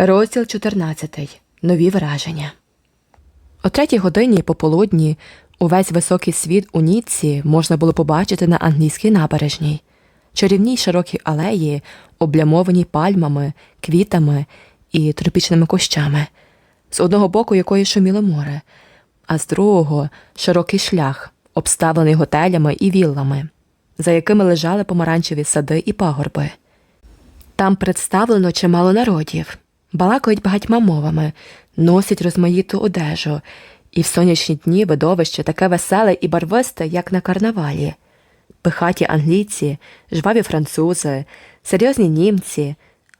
Розділ 14. Нові враження. О третій годині пополудні увесь високий світ у Ніцці можна було побачити на англійській набережній. Чарівній широкій алеї, облямованій пальмами, квітами і тропічними кущами, з одного боку якої шуміло море, а з другого широкий шлях, обставлений готелями і віллами, за якими лежали помаранчеві сади і пагорби. Там представлено чимало народів, балакають багатьма мовами, носять розмаїту одежу, і в сонячні дні видовище таке веселе і барвисте, як на карнавалі. Пихаті англійці, жваві французи, серйозні німці,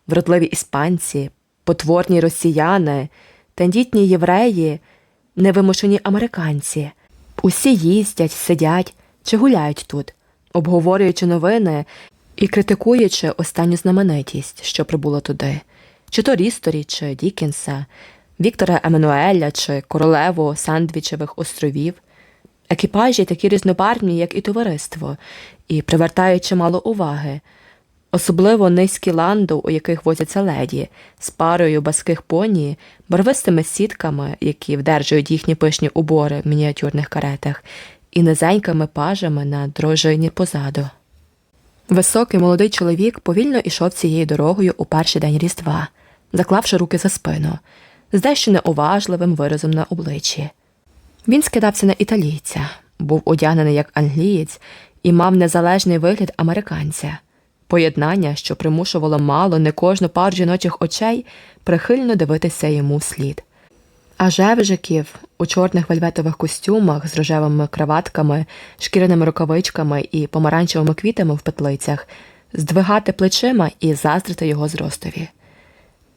вродливі іспанці, потворні росіяни, тендітні євреї, невимушені американці. Усі їздять, сидять чи гуляють тут, обговорюючи новини і критикуючи останню знаменитість, що прибула туди, чи то Рісторі, чи Дікінса, Віктора Еммануеля, чи королеву Сандвічевих островів. Екіпажі такі різнобарвні, як і товариство, і привертають чимало уваги. Особливо низькі ланду, у яких возяться леді, з парою баских поні, барвистими сітками, які вдержують їхні пишні убори в мініатюрних каретах, і низенькими пажами на дрожині позаду. Високий молодий чоловік повільно ішов цією дорогою у перший день Різдва, заклавши руки за спину, з дещо неуважливим виразом на обличчі. Він скидався на італійця, був одягнений як англієць і мав незалежний вигляд американця, поєднання, що примушувало мало не кожну пару жіночих очей прихильно дивитися йому вслід. А жевжиків у чорних вельветових костюмах з рожевими краватками, шкіряними рукавичками і помаранчевими квітами в петлицях здвигати плечима і заздрити його зростові.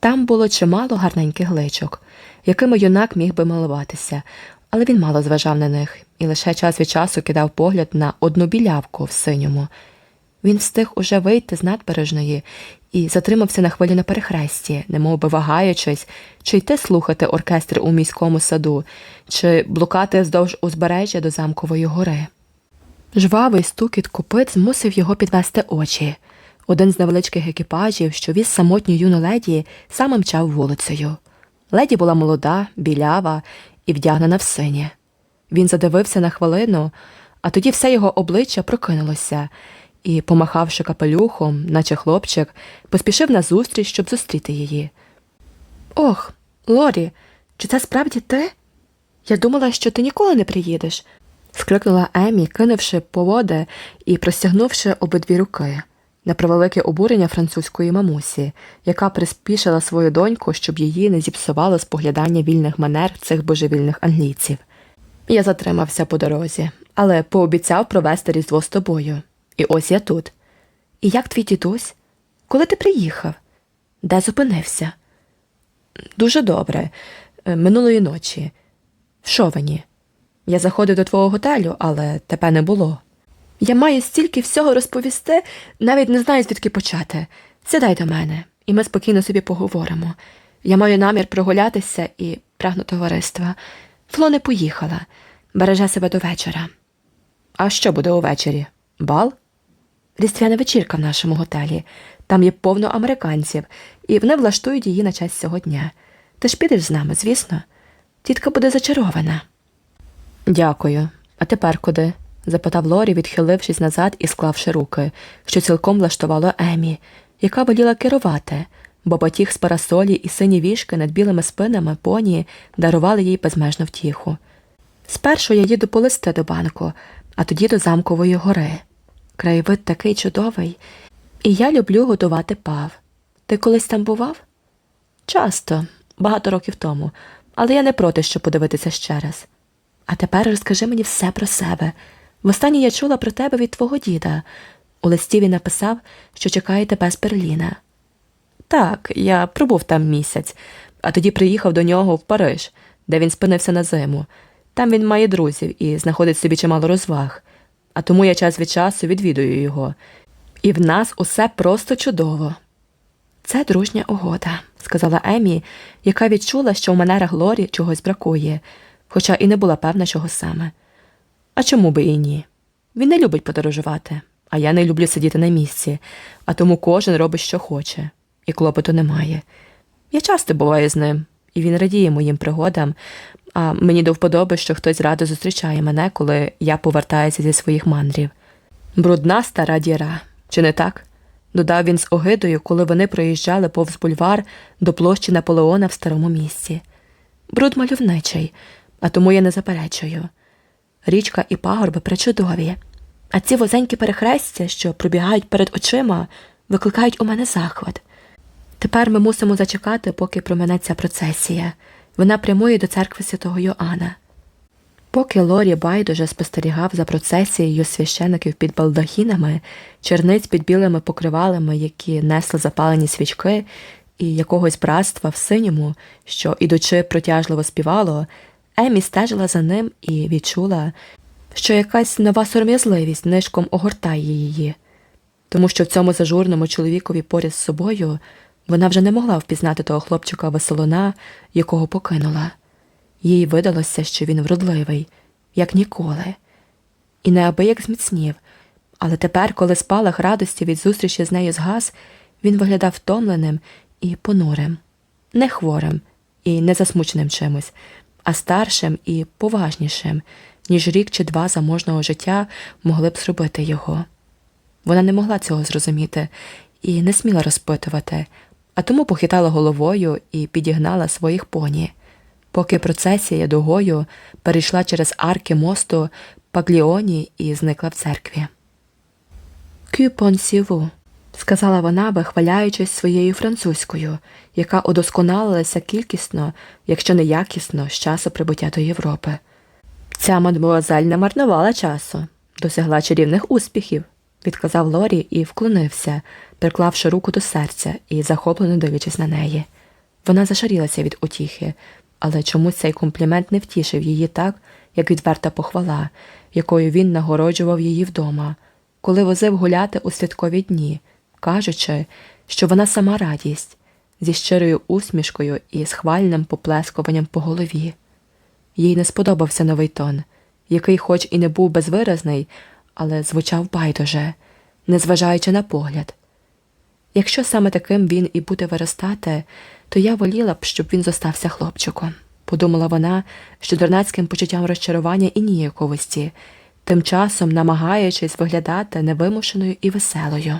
Там було чимало гарненьких гличок, якими юнак міг би милуватися, але він мало зважав на них і лише час від часу кидав погляд на одну білявку в синьому. Він встиг уже вийти з надбережної і затримався на хвилю на перехресті, немов би вагаючись, чи йти слухати оркестр у міському саду, чи блукати вздовж узбережжя до замкової гори. Жвавий стукіт копит змусив його підвести очі. Один з невеличких екіпажів, що віз самотню юну леді, саме мчав вулицею. Леді була молода, білява і вдягнена в синє. Він задивився на хвилину, а тоді все його обличчя прокинулося і, помахавши капелюхом, наче хлопчик, поспішив назустріч, щоб зустріти її. Ох, Лорі, чи це справді ти? Я думала, що ти ніколи не приїдеш, скрикнула Емі, кинувши поводи і простягнувши обидві руки на превелике обурення французької мамусі, яка приспішила свою доньку, щоб її не зіпсувало споглядання вільних манер цих божевільних англійців. Я затримався по дорозі, але пообіцяв провести різдво з тобою. І ось я тут. І як твій дідусь? Коли ти приїхав? Де зупинився? Дуже добре. Е, Минулої ночі. В Шовені. Я заходив до твого готелю, але тебе не було. Я маю стільки всього розповісти, навіть не знаю, звідки почати. Сідай до мене, і ми спокійно собі поговоримо. Я маю намір прогулятися і прагну товариства. Фло не поїхала, береже себе до вечора. А що буде увечері? Бал? Різдвяна вечірка в нашому готелі. Там є повно американців, і вони влаштують її на честь цього дня. Ти ж підеш з нами, звісно. Тітка буде зачарована. Дякую. А тепер куди? Запитав Лорі, відхилившись назад і склавши руки, що цілком влаштувало Емі, яка воліла керувати, бо батіг з парасолі і сині вішки над білими спинами поні дарували їй безмежну втіху. Спершу я їду полисти до банку, а тоді до замкової гори. Краєвид такий чудовий, і я люблю готувати пав. Ти колись там бував? Часто, багато років тому, але я не проти, щоб подивитися ще раз. А тепер розкажи мені все про себе. Востаннє я чула про тебе від твого діда. У листі він написав, що чекає тебе з Берліна. Так, я пробув там місяць, а тоді приїхав до нього в Париж, де він спинився на зиму. Там він має друзів і знаходить собі чимало розваг, а тому я час від часу відвідую його. І в нас усе просто чудово. Це дружня угода, сказала Емі, яка відчула, що в манерах Лорі чогось бракує, хоча і не була певна, чого саме. А чому би і ні? Він не любить подорожувати, а я не люблю сидіти на місці, а тому кожен робить, що хоче, і клопоту немає. Я часто буваю з ним, і він радіє моїм пригодам, а мені до вподоби, що хтось радо зустрічає мене, коли я повертаюся зі своїх мандрів. Брудна стара діра, чи не так? додав він з огидою, коли вони проїжджали повз бульвар до площі Наполеона в старому місці. Бруд мальовничий, а тому я не заперечую. Річка і пагорби причудові, а ці возенькі перехрестя, що пробігають перед очима, викликають у мене захват. Тепер ми мусимо зачекати, поки проминеться процесія. Вона прямує до церкви святого Йоанна. Поки Лорі байдуже спостерігав за процесією священиків під балдахінами, черниць під білими покривалами, які несли запалені свічки, і якогось братства в синьому, що, ідучи, протяжливо співало, Емі стежила за ним і відчула, що якась нова сором'язливість нишком огортає її, тому що в цьому зажурному чоловікові поряд з собою вона вже не могла впізнати того хлопчика веселуна, якого покинула. Їй видалося, що він вродливий, як ніколи, і неабияк зміцнів, але тепер, коли спалах радості від зустрічі з нею згас, він виглядав втомленим і понурим, не хворим і не засмученим чимось, а старшим і поважнішим, ніж рік чи два заможного життя могли б зробити його. Вона не могла цього зрозуміти і не сміла розпитувати, а тому похитала головою і підігнала своїх поні поки процесія дугою перейшла через арки мосту Пагліоні і зникла в церкві. «Кю понсіву», – сказала вона, вихваляючись своєю французькою, яка удосконалилася кількісно, якщо не якісно, з часу прибуття до Європи. Ця мадмуазель не марнувала часу, досягла чарівних успіхів, відказав Лорі і вклонився, приклавши руку до серця і захоплено дивлячись на неї. Вона зашарілася від утіхи, але чомусь цей комплімент не втішив її так, як відверта похвала, якою він нагороджував її вдома, коли возив гуляти у святкові дні, кажучи, що вона сама радість, зі щирою усмішкою і схвальним поплескуванням по голові. Їй не сподобався новий тон, який, хоч і не був безвиразний, але звучав байдуже, незважаючи на погляд. Якщо саме таким він і буде виростати, то я воліла б, щоб він зостався хлопчиком, подумала вона з чудернацьким почуттям розчарування і ніяковості, тим часом намагаючись виглядати невимушеною і веселою.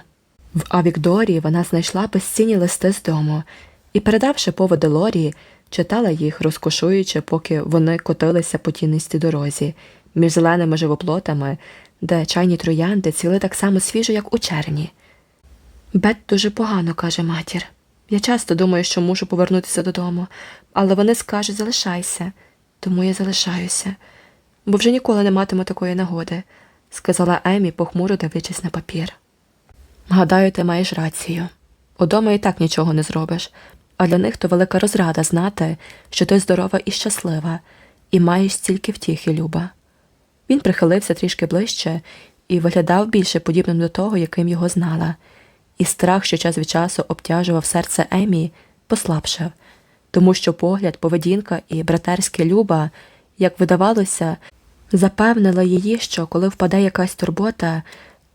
В Авікдорі вона знайшла безцінні листи з дому і, передавши поводи Лорі, читала їх, розкошуючи, поки вони котилися по тінистій дорозі, між зеленими живоплотами, де чайні троянди ціли так само свіжо, як у червні. Бет дуже погано, каже матір. Я часто думаю, що мушу повернутися додому, але вони скажуть залишайся, тому я залишаюся, бо вже ніколи не матиму такої нагоди, сказала Емі, похмуро дивлячись на папір. Гадаю, ти маєш рацію. Удома і так нічого не зробиш, а для них то велика розрада знати, що ти здорова і щаслива, і маєш стільки втіхи, Люба. Він прихилився трішки ближче і виглядав більше подібним до того, яким його знала і страх, що час від часу обтяжував серце Емі, послабшав, тому що погляд, поведінка і братерське люба, як видавалося, запевнила її, що коли впаде якась турбота,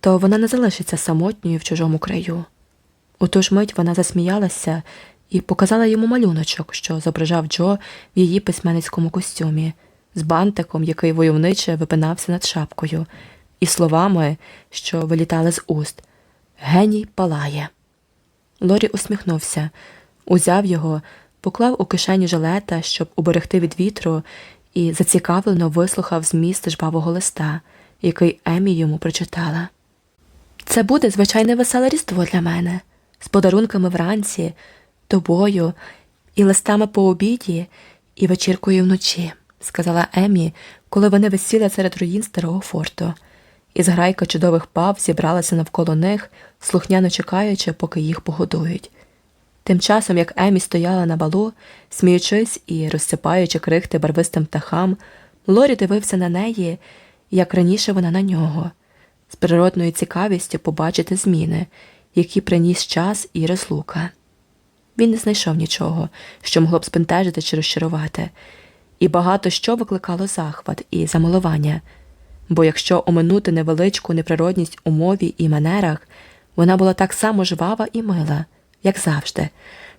то вона не залишиться самотньою в чужому краю. У ту ж мить вона засміялася і показала йому малюночок, що зображав Джо в її письменницькому костюмі, з бантиком, який войовниче випинався над шапкою, і словами, що вилітали з уст. Геній палає. Лорі усміхнувся, узяв його, поклав у кишеню жилета, щоб уберегти від вітру, і зацікавлено вислухав зміст жбавого листа, який Емі йому прочитала. Це буде звичайне веселе різдво для мене, з подарунками вранці, тобою, і листами по обіді, і вечіркою вночі, сказала Емі, коли вони висіли серед руїн старого форту. І зграйка чудових пав зібралася навколо них, слухняно чекаючи, поки їх погодують. Тим часом, як Емі стояла на балу, сміючись і розсипаючи крихти барвистим птахам, Лорі дивився на неї, як раніше вона на нього, з природною цікавістю побачити зміни, які приніс час і розлука. Він не знайшов нічого, що могло б спентежити чи розчарувати, і багато що викликало захват і замилування бо якщо оминути невеличку неприродність у мові і манерах, вона була так само жвава і мила, як завжди,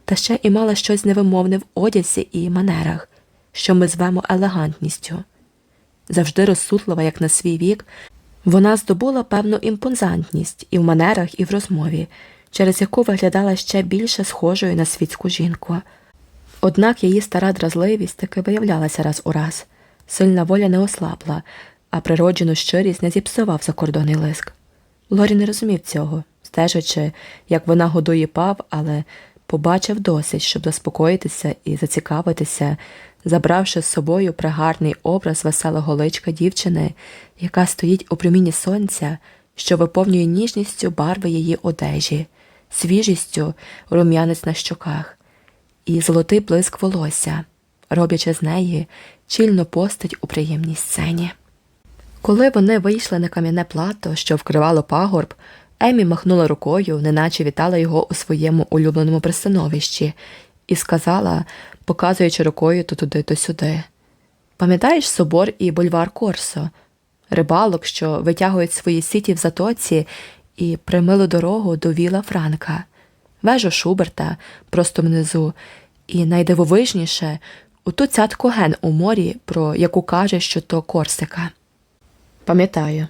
та ще і мала щось невимовне в одязі і манерах, що ми звемо елегантністю. Завжди розсудлива, як на свій вік, вона здобула певну імпозантність і в манерах, і в розмові, через яку виглядала ще більше схожою на світську жінку. Однак її стара дразливість таки виявлялася раз у раз. Сильна воля не ослабла, а природжену щирість не зіпсував закордонний лиск. Лорі не розумів цього, стежачи, як вона годує пав, але побачив досить, щоб заспокоїтися і зацікавитися, забравши з собою пригарний образ веселого личка дівчини, яка стоїть у проміні сонця, що виповнює ніжністю барви її одежі, свіжістю рум'янець на щоках і золотий блиск волосся, роблячи з неї чільну постать у приємній сцені. Коли вони вийшли на кам'яне плато, що вкривало пагорб, Емі махнула рукою, неначе вітала його у своєму улюбленому пристановищі, і сказала, показуючи рукою то туди, то сюди. Пам'ятаєш собор і бульвар Корсо, рибалок, що витягують свої сіті в затоці і примилу дорогу до віла Франка, вежу Шуберта просто внизу, і найдивовижніше у ту цятку ген у морі, про яку каже, що то Корсика. Пам'ятаю,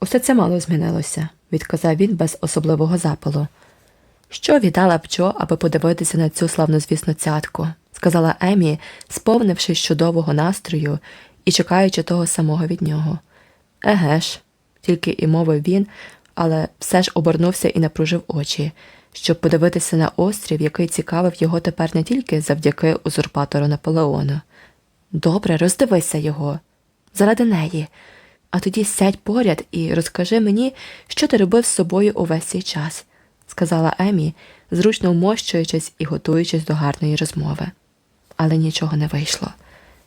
усе це мало змінилося, відказав він без особливого запалу. Що віддала Джо, аби подивитися на цю славнозвісну цятку, сказала Емі, сповнившись чудового настрою і чекаючи того самого від нього. Еге ж, тільки і мовив він, але все ж обернувся і напружив очі, щоб подивитися на острів, який цікавив його тепер не тільки завдяки узурпатору Наполеону. Добре, роздивися його, заради неї, а тоді сядь поряд і розкажи мені, що ти робив з собою увесь цей час, сказала Емі, зручно вмощуючись і готуючись до гарної розмови. Але нічого не вийшло.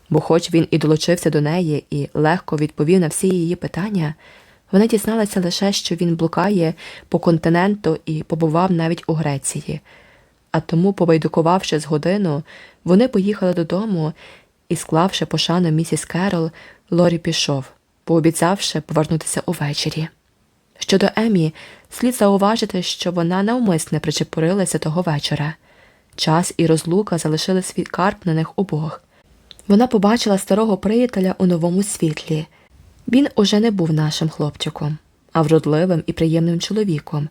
Бо, хоч він і долучився до неї і легко відповів на всі її питання, вона дізналася лише, що він блукає по континенту і побував навіть у Греції. А тому, побайдукувавши з годину, вони поїхали додому і, склавши пошану місіс Керол, Лорі пішов, пообіцявши повернутися увечері. Щодо Емі, слід зауважити, що вона навмисне причепурилася того вечора. Час і розлука залишили свій карп на них обох. Вона побачила старого приятеля у новому світлі. Він уже не був нашим хлопчиком, а вродливим і приємним чоловіком,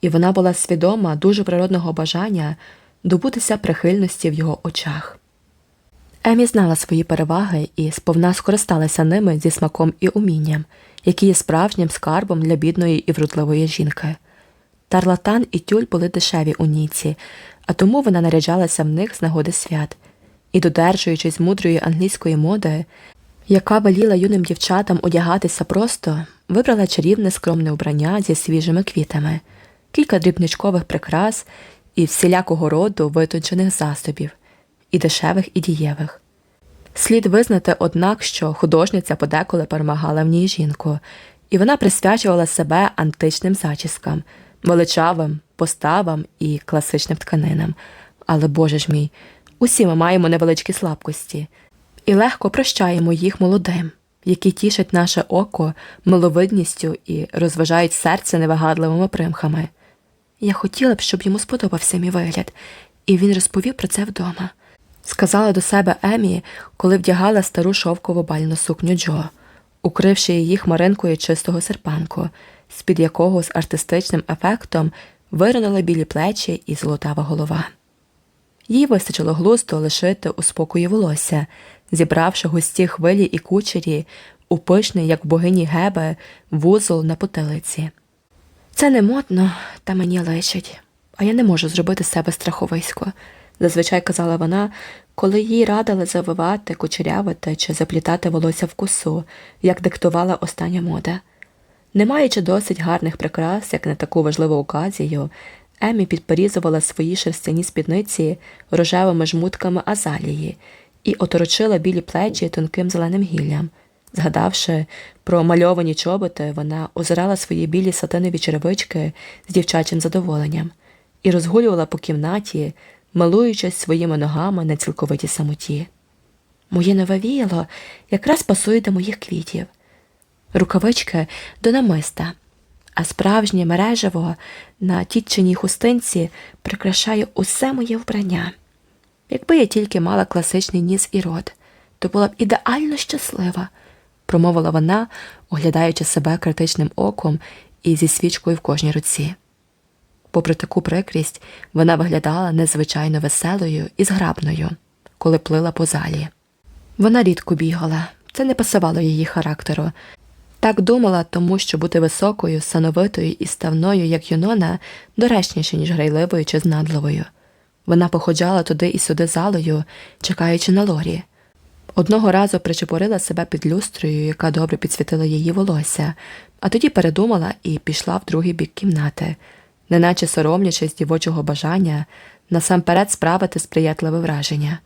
і вона була свідома дуже природного бажання добутися прихильності в його очах. Емі знала свої переваги і сповна скористалася ними зі смаком і умінням, які є справжнім скарбом для бідної і вродливої жінки. Тарлатан і тюль були дешеві у Ніці, а тому вона наряджалася в них з нагоди свят і, додержуючись мудрої англійської моди, яка веліла юним дівчатам одягатися просто, вибрала чарівне скромне убрання зі свіжими квітами, кілька дрібничкових прикрас і всілякого роду витончених засобів, і дешевих, і дієвих. Слід визнати, однак, що художниця подеколи перемагала в ній жінку, і вона присвячувала себе античним зачіскам, величавим поставам і класичним тканинам. Але, Боже ж мій, усі ми маємо невеличкі слабкості і легко прощаємо їх молодим, які тішать наше око миловидністю і розважають серце невигадливими примхами. Я хотіла б, щоб йому сподобався мій вигляд, і він розповів про це вдома. Сказала до себе Емі, коли вдягала стару шовкову бальну сукню Джо, укривши її хмаринкою чистого серпанку, з-під якого з артистичним ефектом виринули білі плечі і золотава голова. Їй вистачило глузду лишити у спокої волосся, зібравши густі хвилі і кучері у пишний, як в богині Гебе, вузол на потилиці. Це не модно, та мені личить, а я не можу зробити з себе страховисько, зазвичай казала вона, коли їй радили завивати, кучерявити чи заплітати волосся в косу, як диктувала остання мода. Не маючи досить гарних прикрас, як на таку важливу оказію, Емі підперізувала свої шерстяні спідниці рожевими жмутками азалії і оторочила білі плечі тонким зеленим гіллям. Згадавши про мальовані чоботи, вона озирала свої білі сатинові черевички з дівчачим задоволенням і розгулювала по кімнаті, милуючись своїми ногами на цілковитій самоті. Моє нове віяло якраз пасує до моїх квітів, рукавички до намиста, а справжнє мережево на тітчиній хустинці прикрашає усе моє вбрання. Якби я тільки мала класичний ніс і рот, то була б ідеально щаслива, промовила вона, оглядаючи себе критичним оком і зі свічкою в кожній руці. Попри таку прикрість, вона виглядала незвичайно веселою і зграбною, коли плила по залі. Вона рідко бігала, це не пасувало її характеру. Так думала, тому що бути високою, сановитою і ставною, як Юнона, доречніше, ніж грайливою чи знадливою. Вона походжала туди і сюди залою, чекаючи на лорі. Одного разу причепорила себе під люстрою, яка добре підсвітила її волосся, а тоді передумала і пішла в другий бік кімнати, неначе соромлячись дівочого бажання насамперед справити сприятливе враження.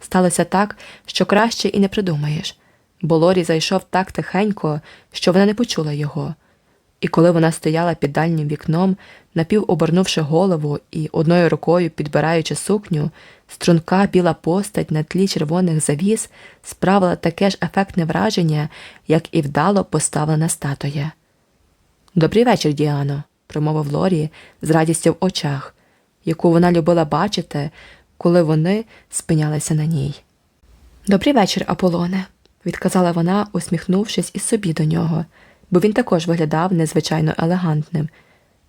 Сталося так, що краще і не придумаєш, бо Лорі зайшов так тихенько, що вона не почула його. І коли вона стояла під дальнім вікном, напівобернувши голову і одною рукою підбираючи сукню, струнка біла постать на тлі червоних завіс справила таке ж ефектне враження, як і вдало поставлена статуя. Добрий вечір, Діано, промовив Лорі з радістю в очах, яку вона любила бачити, коли вони спинялися на ній. Добрий вечір, Аполоне, відказала вона, усміхнувшись і собі до нього, бо він також виглядав незвичайно елегантним.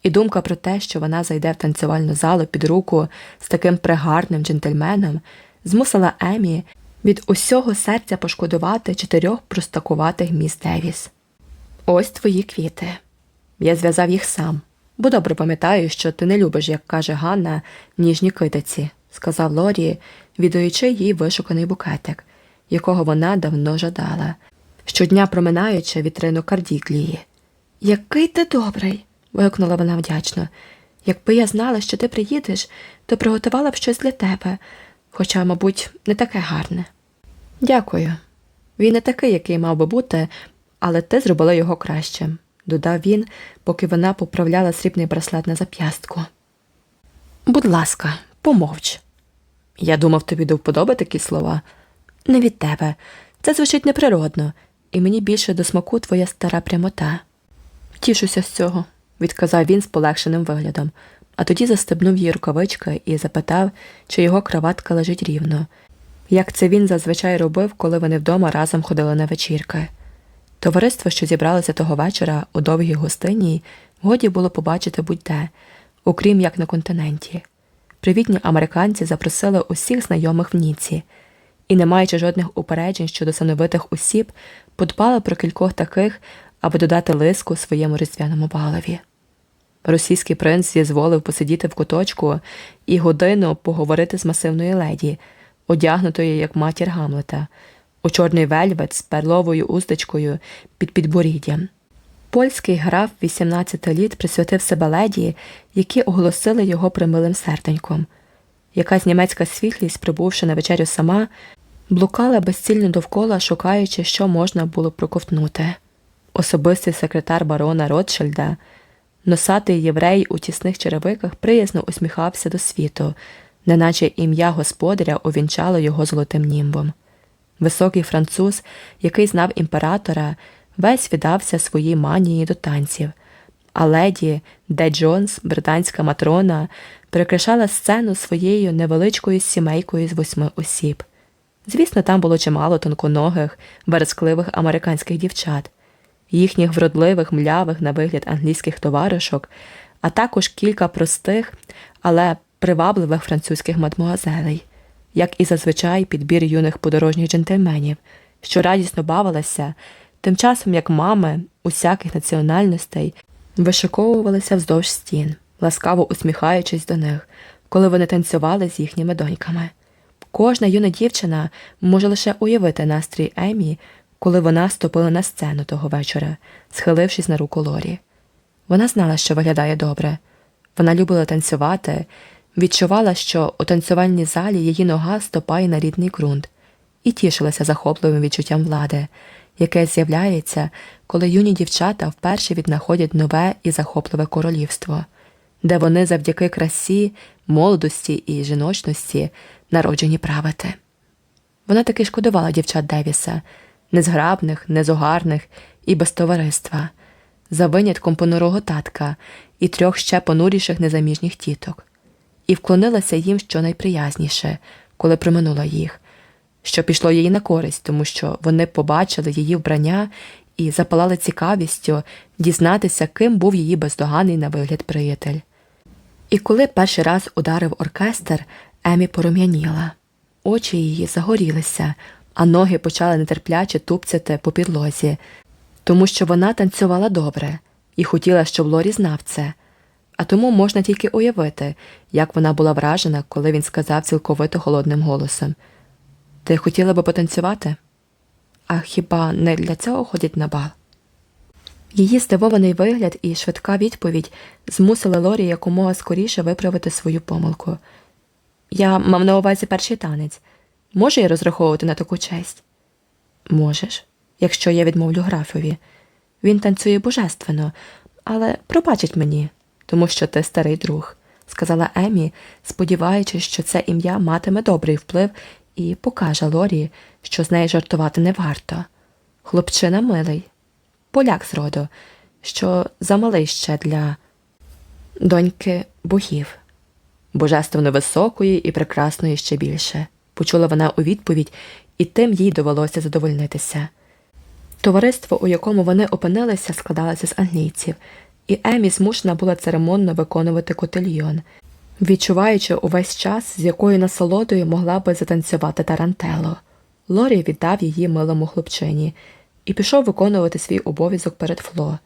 І думка про те, що вона зайде в танцювальну залу під руку з таким пригарним джентльменом, змусила Емі від усього серця пошкодувати чотирьох простакуватих міс Девіс. Ось твої квіти. Я зв'язав їх сам, бо добре пам'ятаю, що ти не любиш, як каже Ганна, ніжні китиці, сказав Лорі, віддаючи їй вишуканий букетик, якого вона давно жадала, щодня проминаючи вітрину кардіклії. Який ти добрий. вигукнула вона вдячно. Якби я знала, що ти приїдеш, то приготувала б щось для тебе, хоча, мабуть, не таке гарне. Дякую. Він не такий, який мав би бути, але ти зробила його кращим, додав він, поки вона поправляла срібний браслет на зап'ястку. Будь ласка, помовч. Я думав, тобі до вподоби такі слова. Не від тебе. Це звучить неприродно, і мені більше до смаку твоя стара прямота. Тішуся з цього, відказав він з полегшеним виглядом, а тоді застебнув її рукавички і запитав, чи його краватка лежить рівно, як це він зазвичай робив, коли вони вдома разом ходили на вечірки. Товариство, що зібралося того вечора у довгій гостині, годі було побачити будь-де, окрім як на континенті. Привітні американці запросили усіх знайомих в Ніці і, не маючи жодних упереджень щодо сановитих осіб, подбали про кількох таких, аби додати лиску своєму різдвяному балові. Російський принц зізволив посидіти в куточку і годину поговорити з масивною леді, одягнутою як матір Гамлета, у чорний вельвет з перловою уздечкою під підборіддям. Польський граф 18 літ присвятив себе леді, які оголосили його примилим серденьком. Якась німецька світлість, прибувши на вечерю сама, блукала безцільно довкола, шукаючи, що можна було проковтнути. Особистий секретар барона Ротшильда, носатий єврей у тісних черевиках, приязно усміхався до світу, неначе ім'я господаря увінчало його золотим німбом. Високий француз, який знав імператора, весь віддався своїй манії до танців, а леді Де Джонс, британська матрона, прикрашала сцену своєю невеличкою сімейкою з восьми осіб. Звісно, там було чимало тонконогих, верескливих американських дівчат, їхніх вродливих, млявих на вигляд англійських товаришок, а також кілька простих, але привабливих французьких мадмуазелей, як і зазвичай підбір юних подорожніх джентльменів, що радісно бавилися, тим часом як мами усяких національностей вишиковувалися вздовж стін, ласкаво усміхаючись до них, коли вони танцювали з їхніми доньками. Кожна юна дівчина може лише уявити настрій Емі, коли вона ступила на сцену того вечора, схилившись на руку Лорі. Вона знала, що виглядає добре. Вона любила танцювати, відчувала, що у танцювальній залі її нога стопає на рідний ґрунт, і тішилася захопливим відчуттям влади, яке з'являється, коли юні дівчата вперше віднаходять нове і захопливе королівство, де вони завдяки красі, молодості і жіночності народжені правити. Вона таки шкодувала дівчат Девіса, незграбних, незугарних і без товариства. за винятком понурого татка і трьох ще понуріших незаміжніх тіток, і вклонилася їм щонайприязніше, коли проминула їх, що пішло їй на користь, тому що вони побачили її вбрання і запалали цікавістю дізнатися, ким був її бездоганний на вигляд приятель. І коли перший раз ударив оркестр, Емі порум'яніла. Очі її загорілися, а ноги почали нетерпляче тупцяти по підлозі, тому що вона танцювала добре і хотіла, щоб Лорі знав це. А тому можна тільки уявити, як вона була вражена, коли він сказав цілковито холодним голосом Ти хотіла би потанцювати? А хіба не для цього ходять на бал? Її здивований вигляд і швидка відповідь змусили Лорі якомога скоріше виправити свою помилку. Я мав на увазі перший танець. Можу я розраховувати на таку честь? Можеш, якщо я відмовлю графові. Він танцює божественно, але пробачить мені, тому що ти старий друг, сказала Емі, сподіваючись, що це ім'я матиме добрий вплив і покаже Лорі, що з нею жартувати не варто. Хлопчина милий, поляк з роду, що замалий ще для доньки богів, божественно високої і прекрасної ще більше, почула вона у відповідь, і тим їй довелося задовольнитися. Товариство, у якому вони опинилися, складалося з англійців, і Емі змушена була церемонно виконувати котельйон, відчуваючи увесь час, з якою насолодою могла би затанцювати тарантело. Лорі віддав її милому хлопчині і пішов виконувати свій обов'язок перед Фло,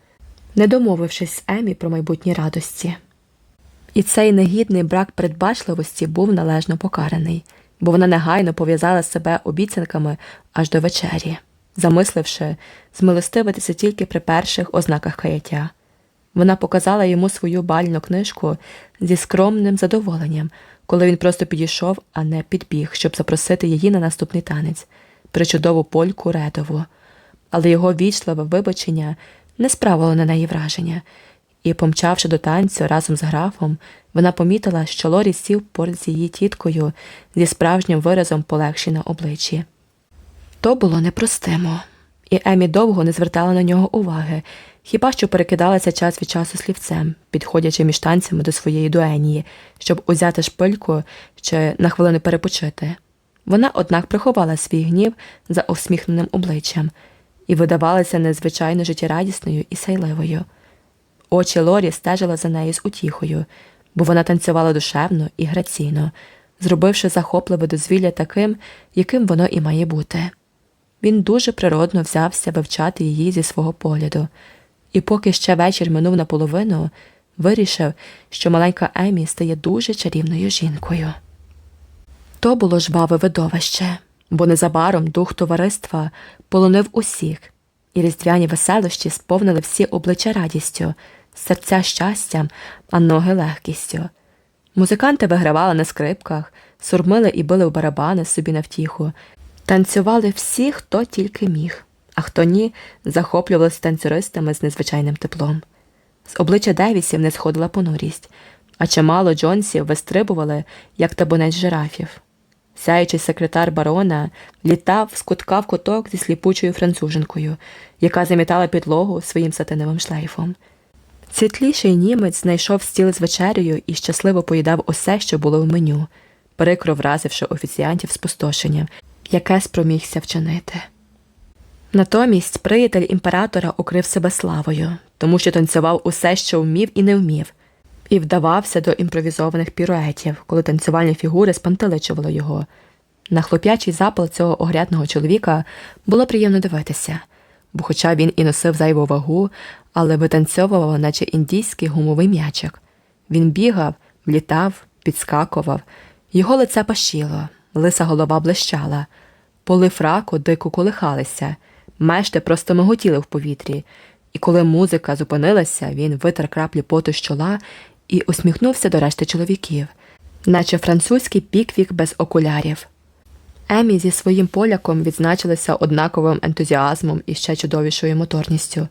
не домовившись з Емі про майбутні радості. І цей негідний брак передбачливості був належно покараний, бо вона негайно пов'язала себе обіцянками аж до вечері, замисливши змилостивитися тільки при перших ознаках каяття. Вона показала йому свою бальну книжку зі скромним задоволенням, коли він просто підійшов, а не підбіг, щоб запросити її на наступний танець, причудову польку редову. Але його вічливе вибачення не справило на неї враження, і, помчавши до танцю разом з графом, вона помітила, що Лорі сів поряд з її тіткою зі справжнім виразом полегші на обличчі. То було непростимо, і Емі довго не звертала на нього уваги, хіба що перекидалася час від часу слівцем, підходячи між танцями до своєї дуенії, щоб узяти шпильку чи на хвилину перепочити. Вона, однак, приховала свій гнів за усміхненим обличчям і видавалася незвичайно життєрадісною і сайливою. Очі Лорі стежили за нею з утіхою, бо вона танцювала душевно і граційно, зробивши захопливе дозвілля таким, яким воно і має бути. Він дуже природно взявся вивчати її зі свого погляду, і поки ще вечір минув наполовину, вирішив, що маленька Емі стає дуже чарівною жінкою. То було жваве видовище, бо незабаром дух товариства полонив усіх, і різдвяні веселощі сповнили всі обличчя радістю, серця щастям, а ноги легкістю. Музиканти вигравали на скрипках, сурмили і били в барабани собі на втіху, танцювали всі, хто тільки міг, а хто ні, захоплювалися танцюристами з незвичайним теплом. З обличчя Девісів не сходила понурість, а чимало Джонсів вистрибували, як табунець жирафів. Сяючий секретар барона літав з кутка в куток зі сліпучою француженкою, яка замітала підлогу своїм сатиновим шлейфом. Світліший німець знайшов стіл з вечерею і щасливо поїдав усе, що було в меню, прикро вразивши офіціантів спустошенням, яке спромігся вчинити. Натомість приятель імператора укрив себе славою, тому що танцював усе, що вмів і не вмів, і вдавався до імпровізованих піруетів, коли танцювальні фігури спантеличували його. На хлоп'ячий запал цього огрядного чоловіка було приємно дивитися, бо, хоча він і носив зайву вагу, але витанцьовував, наче індійський гумовий м'ячик. Він бігав, влітав, підскакував, його лице пащило, лиса голова блищала, поли фраку дико колихалися, мешти просто миготіли в повітрі, і коли музика зупинилася, він витер краплі поту з чола і усміхнувся до решти чоловіків, наче французький піквік без окулярів. Емі зі своїм поляком відзначилися однаковим ентузіазмом і ще чудовішою моторністю,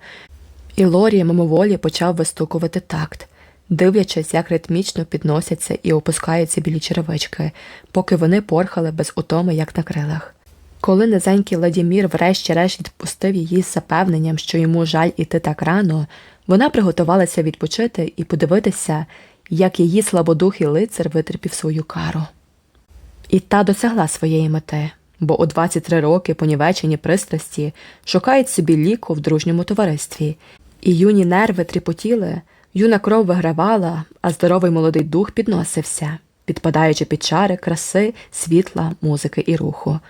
і Лорі мимоволі почав вистукувати такт, дивлячись, як ритмічно підносяться і опускаються білі черевички, поки вони порхали без утоми, як на крилах. Коли низенький Владімір врешті-решт відпустив її з запевненням, що йому жаль іти так рано, Вона приготувалася відпочити і подивитися, як її слабодухий лицар витерпів свою кару. І та досягла своєї мети, бо у 23 роки понівечені пристрасті шукають собі ліку в дружньому товаристві, і юні нерви тріпотіли, юна кров вигравала, а здоровий молодий дух підносився, підпадаючи під чари краси, світла, музики і руху.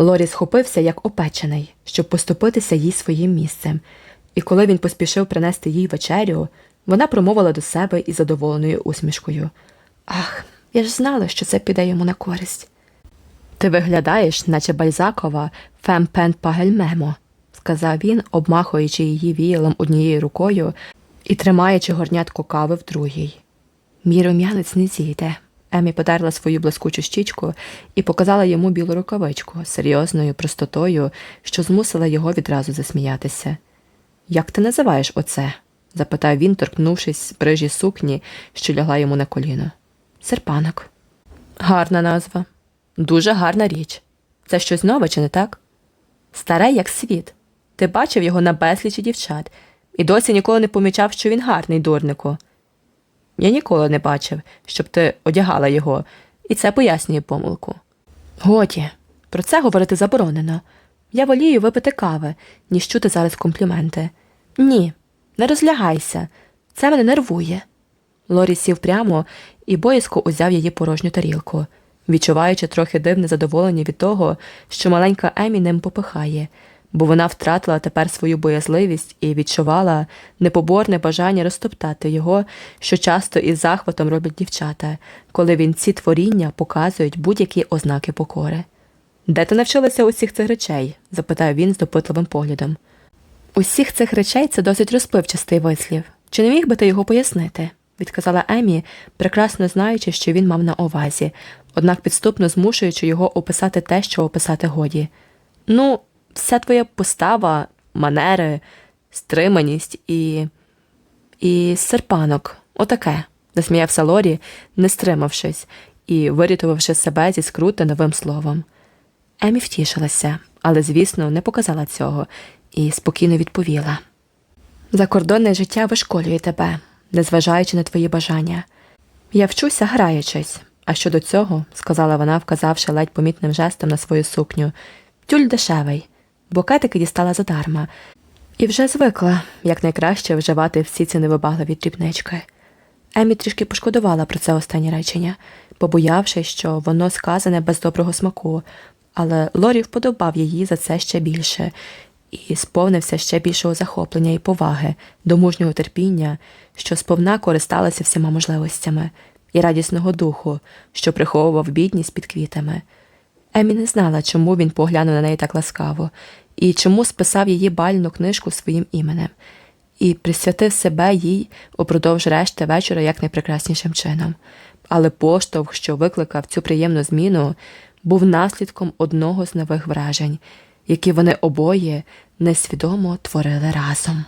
Лорі схопився як опечений, щоб поступитися їй своїм місцем, і коли він поспішив принести їй вечерю, вона промовила до себе із задоволеною усмішкою Ах, я ж знала, що це піде йому на користь. Ти виглядаєш, наче бальзакова фем пагельмемо, сказав він, обмахуючи її віялом однією рукою і тримаючи горнятко кави в другій. Мій рум'янець не зійде. Емі подерла свою блискучу щічку і показала йому білу рукавичку серйозною простотою, що змусила його відразу засміятися. Як ти називаєш оце? запитав він, торкнувшись брижі сукні, що лягла йому на коліно. Серпанок. Гарна назва. Дуже гарна річ. Це щось нове, чи не так? Старе, як світ. Ти бачив його на безлічі дівчат, і досі ніколи не помічав, що він гарний, дурнику. Я ніколи не бачив, щоб ти одягала його, і це пояснює помилку. Годі, про це говорити заборонено. Я волію випити кави, ніж чути зараз компліменти. Ні, не розлягайся, це мене нервує. Лорі сів прямо і боязко узяв її порожню тарілку, відчуваючи трохи дивне задоволення від того, що маленька Емі ним попихає, бо вона втратила тепер свою боязливість і відчувала непоборне бажання розтоптати його, що часто із захватом роблять дівчата, коли вінці творіння показують будь-які ознаки покори. Де ти навчилася усіх цих речей? запитав він з допитливим поглядом. Усіх цих речей це досить розпливчастий вислів. Чи не міг би ти його пояснити? відказала Емі, прекрасно знаючи, що він мав на увазі, однак підступно змушуючи його описати те, що описати годі. Ну, вся твоя постава, манери, стриманість і. і серпанок, отаке, засміявся Лорі, не стримавшись і вирятувавши себе зі скрути новим словом. Емі втішилася, але, звісно, не показала цього і спокійно відповіла. Закордонне життя вишколює тебе, незважаючи на твої бажання. Я вчуся, граючись, а щодо цього, сказала вона, вказавши ледь помітним жестом на свою сукню, тюль дешевий, букетики дістала задарма, і вже звикла якнайкраще вживати всі ці невибагливі дрібнички. Емі трішки пошкодувала про це останнє речення, побоявшись, що воно сказане без доброго смаку, але Лорі вподобав її за це ще більше і сповнився ще більшого захоплення і поваги до мужнього терпіння, що сповна користалася всіма можливостями, і радісного духу, що приховував бідність під квітами. Емі не знала, чому він поглянув на неї так ласкаво, і чому списав її бальну книжку своїм іменем, і присвятив себе їй упродовж решти вечора як найпрекраснішим чином. Але поштовх, що викликав цю приємну зміну, був наслідком одного з нових вражень, які вони обоє несвідомо творили разом.